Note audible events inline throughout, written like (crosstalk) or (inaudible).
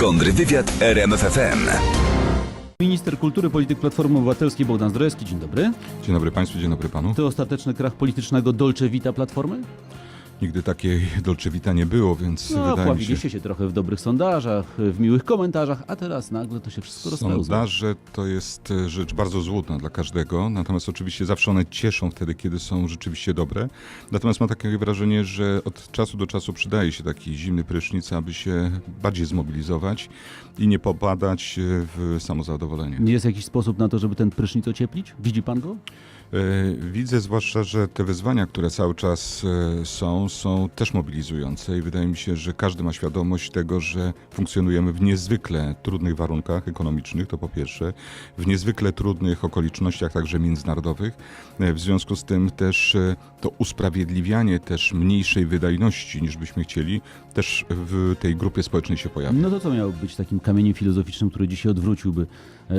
Kontrwywiad RMFFM. Minister Kultury, Polityk Platformy Obywatelskiej Bogdan Zdrojewski. Dzień dobry. Dzień dobry Państwu, dzień dobry Panu. To ostateczny krach politycznego Dolce Vita Platformy? Nigdy takiej (laughs) Dolce Vita nie było, więc No, wydaje mi się... pławiliście się trochę w dobrych sondażach, w miłych komentarzach, a teraz nagle to się wszystko rozpełza. Sondaże to jest e, rzecz bardzo złudna dla każdego, natomiast oczywiście zawsze one cieszą wtedy, kiedy są rzeczywiście dobre. Natomiast mam takie wrażenie, że od czasu do czasu przydaje się taki zimny prysznic, aby się bardziej zmobilizować i nie popadać e, w samozadowolenie. Nie jest jakiś sposób na to, żeby ten prysznic ocieplić? Widzi pan go? E, Widzę zwłaszcza, że te wyzwania, które cały czas e, są, są też mobilizujące i wydaje mi się, że każdy ma świadomość tego, że funkcjonujemy w niezwykle trudnych warunkach ekonomicznych, to po pierwsze, w niezwykle trudnych okolicznościach także międzynarodowych. E, W związku z tym też to usprawiedliwianie też mniejszej wydajności niż byśmy chcieli, też w tej grupie społecznej się pojawia. No to co miało być takim kamieniem filozoficznym, który dzisiaj odwróciłby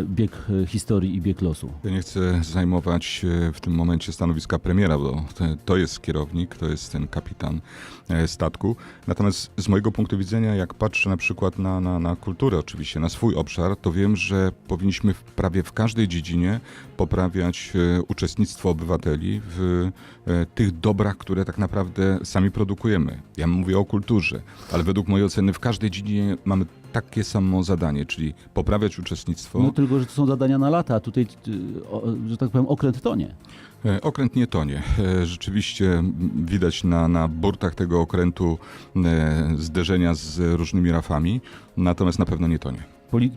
bieg historii i bieg losu? Ja nie chcę zajmować się w tym momencie stanowiska premiera, bo to, jest kierownik, to jest ten kapitan e, statku. Natomiast z mojego punktu widzenia, jak patrzę na przykład na, na, na kulturę, oczywiście, na swój obszar, to wiem, że powinniśmy w, prawie w każdej dziedzinie poprawiać e, uczestnictwo obywateli w e, tych dobrach, które tak naprawdę sami produkujemy. Ja mówię o kulturze, ale według mojej oceny w każdej dziedzinie mamy takie samo zadanie, czyli poprawiać uczestnictwo. No tylko, że to są zadania na lata, a tutaj, e, że tak powiem, okręt tonie. E, Okręt nie tonie. E, Rzeczywiście widać na, na burtach tego okrętu zderzenia z różnymi rafami, natomiast na pewno nie tonie.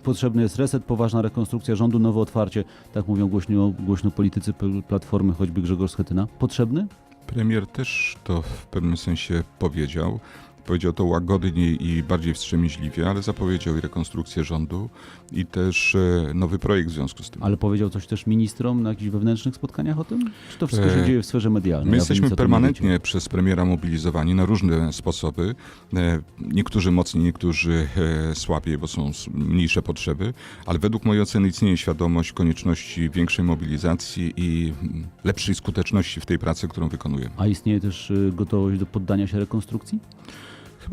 Potrzebny jest reset, poważna rekonstrukcja rządu, nowe otwarcie, tak mówią głośno, głośno politycy Platformy, choćby Grzegorz Schetyna. Potrzebny? Premier też to w pewnym sensie powiedział. Powiedział to łagodniej i bardziej wstrzemięźliwie, ale zapowiedział i rekonstrukcję rządu i też e, nowy projekt w związku z tym. Ale powiedział coś też ministrom na jakichś wewnętrznych spotkaniach o tym? Czy to wszystko się E, dzieje w sferze medialnej? My jesteśmy permanentnie przez premiera mobilizowani na różne sposoby. E, Niektórzy mocniej, niektórzy słabiej, bo są mniejsze potrzeby, ale według mojej oceny istnieje świadomość konieczności większej mobilizacji i mm, lepszej skuteczności w tej pracy, którą wykonujemy. A istnieje też y, gotowość do poddania się rekonstrukcji?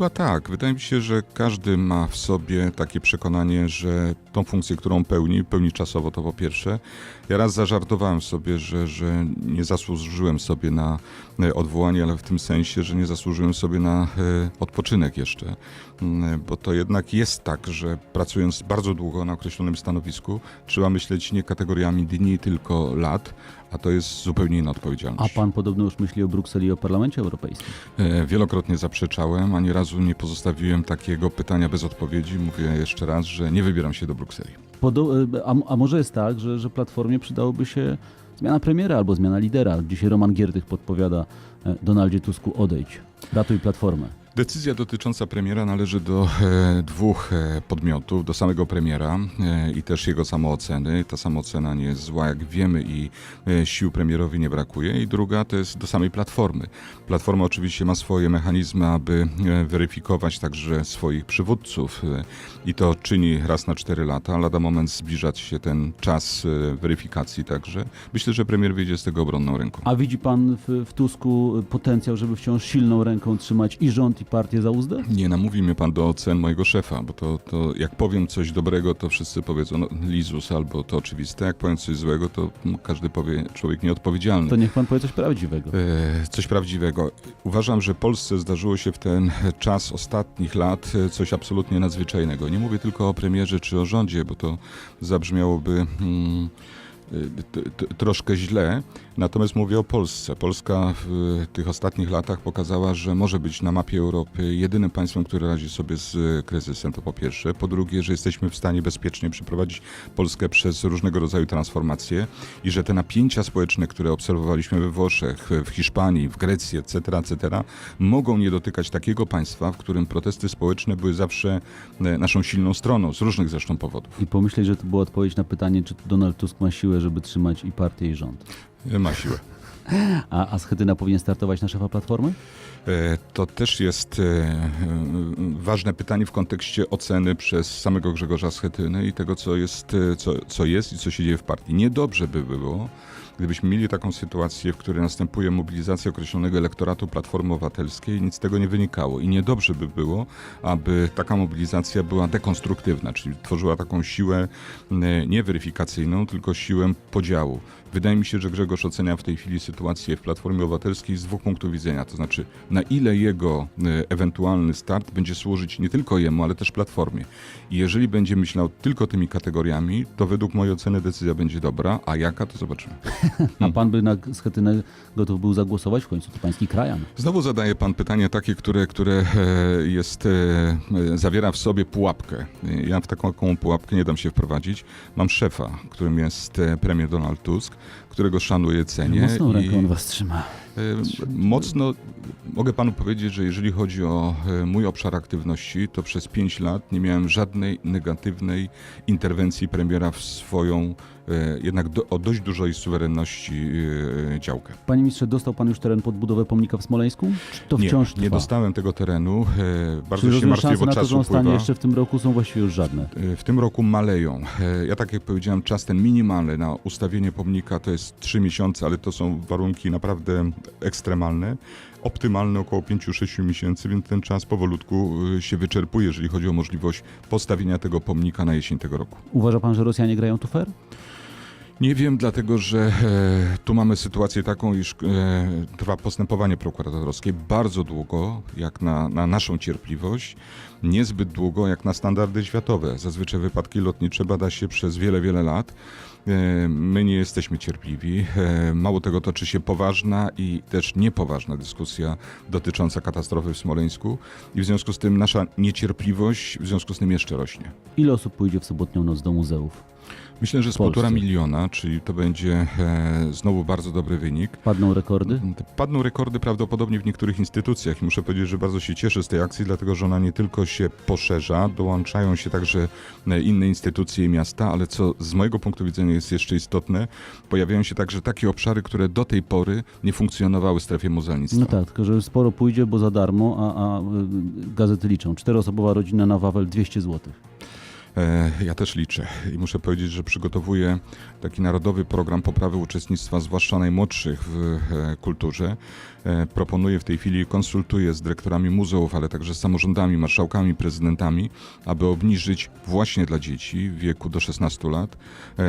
Chyba tak. Wydaje mi się, że każdy ma w sobie takie przekonanie, że tą funkcję, którą pełni, pełni czasowo to po pierwsze. Ja raz zażartowałem sobie, że, że nie zasłużyłem sobie na e, odwołanie, ale w tym sensie, że nie zasłużyłem sobie na e, odpoczynek jeszcze. Mm, Bo to jednak jest tak, że pracując bardzo długo na określonym stanowisku, trzeba myśleć nie kategoriami dni, tylko lat, a to jest zupełnie inna A odpowiedzialność. pan podobno już myśli o Brukseli i o Parlamencie Europejskim. E, Wielokrotnie zaprzeczałem, ani razu nie pozostawiłem takiego pytania bez odpowiedzi. Mówię jeszcze raz, że nie wybieram się do Brukseli. Y, a, a może jest tak, że, że Platformie przydałoby się zmiana premiera albo zmiana lidera? Dzisiaj Roman Giertych podpowiada e, Donaldzie Tusku odejdź, ratuj Platformę. Decyzja dotycząca premiera należy do e, dwóch e, podmiotów, do samego premiera e, i też jego samooceny. Ta samoocena nie jest zła, jak wiemy, i sił premierowi nie brakuje. I druga to jest do samej Platformy. Platforma oczywiście ma swoje mechanizmy, aby weryfikować także swoich przywódców i to czyni raz na cztery lata. Lada moment zbliżać się ten czas weryfikacji także. Myślę, że premier wyjdzie z tego obronną ręką. A widzi pan w, w Tusku potencjał, żeby wciąż silną ręką trzymać i rząd, i partię za uzdę? Nie namówi mnie pan do ocen mojego szefa, bo to, to jak powiem coś dobrego, to wszyscy powiedzą no, lizus albo to oczywiste. Jak powiem coś złego, to no, każdy powie człowiek nieodpowiedzialny. To niech pan powie coś prawdziwego. E, Coś prawdziwego. Uważam, że Polsce zdarzyło się w ten czas ostatnich lat e, coś absolutnie nadzwyczajnego. Nie mówię tylko o premierze czy o rządzie, bo to zabrzmiałoby mm, e, t- troszkę źle. Natomiast mówię o Polsce. Polska w tych ostatnich latach pokazała, że może być na mapie Europy jedynym państwem, które radzi sobie z e, kryzysem, to po pierwsze. Po drugie, że jesteśmy w stanie bezpiecznie przeprowadzić Polskę przez różnego rodzaju transformacje i że te napięcia społeczne, które obserwowaliśmy we Włoszech, w Hiszpanii, w Grecji, etc., etc., mogą nie dotykać takiego państwa, w którym protesty społeczne były zawsze naszą silną stroną, z różnych zresztą powodów. I pomyśleć, że to była odpowiedź na pytanie, czy Donald Tusk ma siłę, żeby trzymać i partię, i rząd. Ma siłę. A, a Schetyna powinien startować na szefa Platformy? E, To też jest e, e, ważne pytanie w kontekście oceny przez samego Grzegorza Schetyny i tego, co jest, co, co jest i co się dzieje w partii. Niedobrze by było, Gdybyśmy mieli taką sytuację, w której następuje mobilizacja określonego elektoratu Platformy Obywatelskiej, nic z tego nie wynikało. I niedobrze by było, aby taka mobilizacja była dekonstruktywna, czyli tworzyła taką siłę e, nie weryfikacyjną, tylko siłę podziału. Wydaje mi się, że Grzegorz ocenia w tej chwili sytuację w Platformie Obywatelskiej z dwóch punktów widzenia. To znaczy, na ile jego e, ewentualny start będzie służyć nie tylko jemu, ale też Platformie. I jeżeli będzie myślał tylko tymi kategoriami, to według mojej oceny decyzja będzie dobra, a jaka, to zobaczymy. (laughs) A pan by na schetynę gotów był zagłosować w końcu? To pański krajan. Znowu zadaje pan pytanie takie, które, które e, jest, e, zawiera w sobie pułapkę. Ja w taką pułapkę nie dam się wprowadzić. Mam szefa, którym jest e, premier Donald Tusk, którego szanuję, cenię. Mocną i- rękę on was trzyma. E, Mocno mogę panu powiedzieć, że jeżeli chodzi o e, mój obszar aktywności, to przez pięć lat nie miałem żadnej negatywnej interwencji premiera w swoją e, jednak do, o dość dużej suwerenności działkę. Panie ministrze, dostał pan już teren pod budowę pomnika w Smoleńsku? Czy to nie, wciąż trwa? nie dostałem tego terenu. Bardzo Czy się martwię, bo na to, że on stanie jeszcze w tym roku są właściwie już żadne? W tym roku maleją. Ja tak jak powiedziałem, czas ten minimalny na ustawienie pomnika to jest 3 miesiące, ale to są warunki naprawdę ekstremalne. Optymalne około 5-6 miesięcy, więc ten czas powolutku e, się wyczerpuje, jeżeli chodzi o możliwość postawienia tego pomnika na jesień tego roku. Uważa pan, że Rosjanie grają tu fair? Nie wiem, dlatego że e, tu mamy sytuację taką, iż e, trwa postępowanie prokuratorskie bardzo długo, jak na, na naszą cierpliwość, niezbyt długo, jak na standardy światowe. Zazwyczaj wypadki lotnicze bada się przez wiele, wiele lat. E, my nie jesteśmy cierpliwi. E, mało tego, toczy się poważna i też niepoważna dyskusja dotycząca katastrofy w Smoleńsku i w związku z tym nasza niecierpliwość w związku z tym jeszcze rośnie. Ile osób pójdzie w sobotnią noc do muzeów? Myślę, że z półtora miliona, czyli to będzie e, znowu bardzo dobry wynik. Padną rekordy? Padną rekordy prawdopodobnie w niektórych instytucjach i muszę powiedzieć, że bardzo się cieszę z tej akcji, dlatego że ona nie tylko się poszerza, dołączają się także e, inne instytucje i miasta, ale co z mojego punktu widzenia jest jeszcze istotne, pojawiają się także takie obszary, które do tej pory nie funkcjonowały w strefie muzealnictwa. No tak, tylko że sporo pójdzie, bo za darmo, a, a y, gazety liczą. Czteroosobowa rodzina na Wawel 200 zł. E, Ja też liczę i muszę powiedzieć, że przygotowuję taki narodowy program poprawy uczestnictwa, zwłaszcza najmłodszych w e, kulturze. E, Proponuję w tej chwili, konsultuję z dyrektorami muzeów, ale także z samorządami, marszałkami, prezydentami, aby obniżyć właśnie dla dzieci w wieku do 16 lat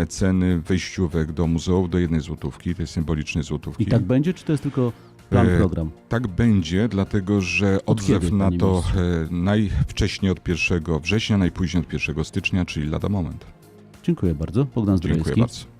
ceny wejściówek do muzeów do jednej złotówki, tej symbolicznej złotówki. I tak będzie, czy to jest tylko plan, E, program? Tak będzie, dlatego że Od odzew kiedy, na to e, najwcześniej od 1 września, najpóźniej od 1 stycznia, czyli lada moment. Dziękuję bardzo. Bogdan Dziękuję Zdrojewski. bardzo.